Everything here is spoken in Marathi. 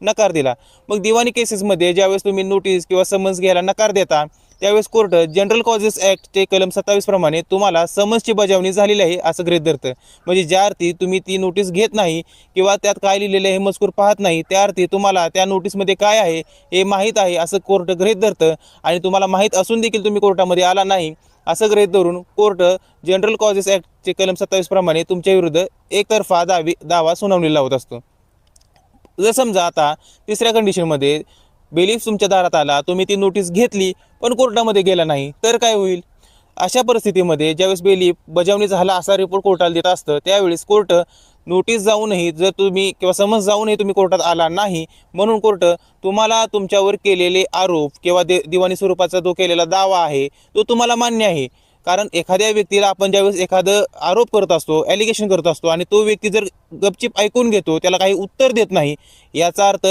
नकार दिला. मग दिवाणी केसेसमध्ये ज्यावेळेस तुम्ही नोटीस किंवा समन्स घ्यायला नकार देता त्यावेळेस कोर्ट जनरल कॉजेस ॲक्टचे कलम सत्तावीस प्रमाणे तुम्हाला समन्सची बजावणी झालेली आहे असं गृहित धरतं. म्हणजे ज्या अर्थी तुम्ही ती नोटीस घेत नाही किंवा त्यात काय लिहिलेलं आहे हे मजकूर पाहत नाही त्या अर्थी तुम्हाला त्या नोटीसमध्ये काय आहे हे माहीत आहे असं कोर्ट गृहीत धरतं. आणि तुम्हाला माहीत असून देखील तुम्ही कोर्टामध्ये आला नाही असं गृहित धरून कोर्ट जनरल कॉजेस ॲक्टचे कलम सत्तावीस प्रमाणे तुमच्या विरुद्ध एकतर्फा दावी दावा सुनावलेला होत असतो. जर समजा आता तिसऱ्या कंडिशनमध्ये बेलीफ तुमच्या दारात आला तुम्ही ती नोटीस घेतली पण कोर्टामध्ये गेला नाही तर काय होईल? अशा परिस्थितीमध्ये ज्यावेळेस बेलीफ बजावणी झाला असा रिपोर्ट कोर्टाला देत असतं त्यावेळेस कोर्ट नोटीस जाऊनही जर तुम्ही किंवा समज जाऊनही तुम्ही कोर्टात आला नाही म्हणून कोर्ट तुम्हाला तुमच्यावर केलेले आरोप किंवा दे दिवाणी स्वरूपाचा जो केलेला दावा आहे तो तुम्हाला मान्य आहे. कारण एखाद्या व्यक्तीला आपण ज्यावेळेस एखादं आरोप करत असतो ॲलिगेशन करत असतो आणि तो व्यक्ती जर गपचिप ऐकून घेतो त्याला काही उत्तर देत नाही याचा अर्थ